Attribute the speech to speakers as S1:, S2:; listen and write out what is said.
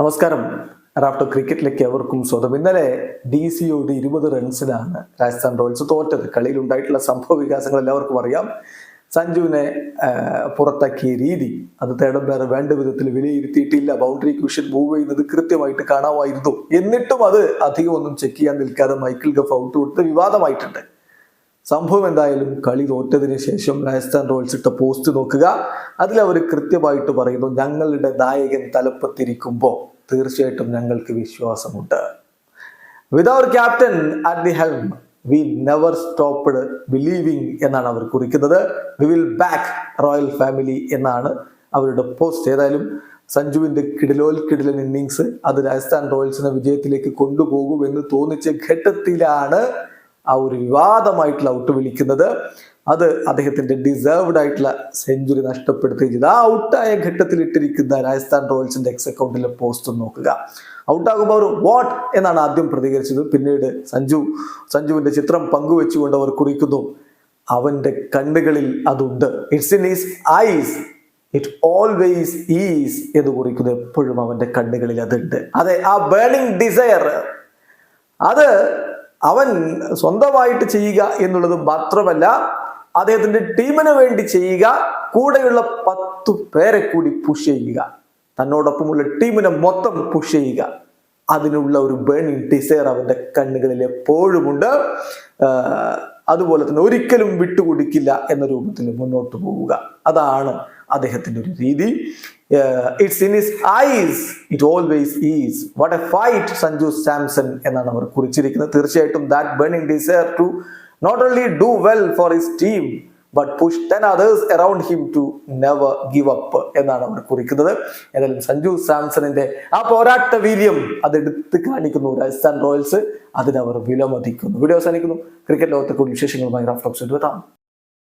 S1: നമസ്കാരം. റാഫ്റ്റർ ക്രിക്കറ്റിലേക്ക് എവർക്കും സ്വതം ഇന്നലെ ഡി സിയോട് ഇരുപത് റൺസിനാണ് രാജസ്ഥാൻ റോയൽസ് തോറ്റത്. കളിയിൽ ഉണ്ടായിട്ടുള്ള സംഭവ വികാസങ്ങൾ എല്ലാവർക്കും അറിയാം. സഞ്ജുവിനെ പുറത്താക്കിയ രീതി അത് തേടം വേറെ വേണ്ട വിധത്തിൽ വിലയിരുത്തിയിട്ടില്ല. ബൗണ്ടറി ക്യൂഷൻ മൂവ് ചെയ്യുന്നത് കൃത്യമായിട്ട് കാണാമായിരുന്നു. എന്നിട്ടും അത് അധികമൊന്നും ചെക്ക് ചെയ്യാൻ നിൽക്കാതെ മൈക്കിൾ ഗഫ് ഔട്ട് കൊടുത്ത് വിവാദമായിട്ടുണ്ട്. സംഭവം എന്തായാലും കളി തോറ്റതിന് ശേഷം രാജസ്ഥാൻ റോയൽസ് ഇട്ട പോസ്റ്റ് നോക്കുക. അതിൽ അവർ കൃത്യമായിട്ട് പറയുന്നു ഞങ്ങളുടെ നായകൻ തലപ്പത്തിരിക്കുമ്പോൾ തീർച്ചയായിട്ടും ഞങ്ങൾക്ക് വിശ്വാസമുണ്ട്. With our captain at the helm we never stopped believing എന്നാണ് അവർ കുറിക്കുന്നത്. We will back royal family എന്നാണ് അവരുടെ പോസ്റ്റ് ഏതായാലും സഞ്ജുവിന്റെ കിടിലോൽ കിടിലൻ ഇന്നിങ്സ് അത് രാജസ്ഥാൻ റോയൽസിനെ വിജയത്തിലേക്ക് കൊണ്ടുപോകുമെന്ന് തോന്നിച്ച ഘട്ടത്തിലാണ് ആ ഒരു വിവാദമായിട്ടുള്ള ഔട്ട് വിളിക്കുന്നത് അത് അദ്ദേഹത്തിന്റെ ഡിസേർവ്ഡ് ആയിട്ടുള്ള സെഞ്ചുറി നഷ്ടപ്പെടുത്തുകയും ചെയ്തു. ആ ഔട്ടായ ഘട്ടത്തിൽ ഇട്ടിരിക്കുന്ന രാജസ്ഥാൻ റോയൽസിന്റെ എക്സ് അക്കൗണ്ടിലെ പോസ്റ്റ് നോക്കുക. ഔട്ടാകുമ്പോൾ അവർ വാട്ട് എന്നാണ് ആദ്യം പ്രതികരിച്ചത്. പിന്നീട് സഞ്ജു സഞ്ജുവിന്റെ ചിത്രം പങ്കുവെച്ചുകൊണ്ട് അവർ കുറിക്കുന്നു. അവന്റെ കണ്ണുകളിൽ അതുണ്ട്. It's in his eyes it always is എന്ന് കുറിക്കുന്നു. എപ്പോഴും അവന്റെ കണ്ണുകളിൽ അതുണ്ട്. അതെ ആ ബേണിംഗ് ഡിസയർ അത് അവൻ സ്വന്തമായിട്ട് ചെയ്യുക എന്നുള്ളത് മാത്രമല്ല അദ്ദേഹത്തിന്റെ ടീമിന് വേണ്ടി ചെയ്യുക കൂടെയുള്ള പത്തു പേരെ കൂടി പുഷ് ചെയ്യുക. തന്നോടൊപ്പമുള്ള ടീമിനെ മൊത്തം പുഷ് ചെയ്യുക. അതിനുള്ള ഒരു ബേണിംഗ് ഡിസയർ അവന്റെ കണ്ണുകളിൽ എപ്പോഴുമുണ്ട്. അതുപോലെ തന്നെ ഒരിക്കലും വിട്ടുകൊടുക്കില്ല എന്ന രൂപത്തിൽ മുന്നോട്ട് പോവുക. അതാണ് അദ്ദേഹത്തിന്റെ ഒരു രീതി. It's in his eyes it always is what a fight Sanju Samson എന്നാണ് അവർ കുറിച്ചിരിക്കുന്നത്. തീർച്ചയായിട്ടും that burning desire to not only do well for his team but push the others around him to never give up എന്നാണ് അവർ കുറിക്കുന്നത്. ഏതായാലും സഞ്ജു സാംസണിന്റെ ആ പോരാട്ട വീര്യം അത് എടുത്ത് കാണിക്കുന്നു രാജസ്ഥാൻ റോയൽസ് അതിനവർ വിലമതിക്കുന്നു. വീഡിയോ അവസാനിക്കുന്നു. ക്രിക്കറ്റ് ലോകത്തെ കൂടുതൽ വിശേഷങ്ങളുമായി റാഫ്റ്റോക്സ് എടുത്താം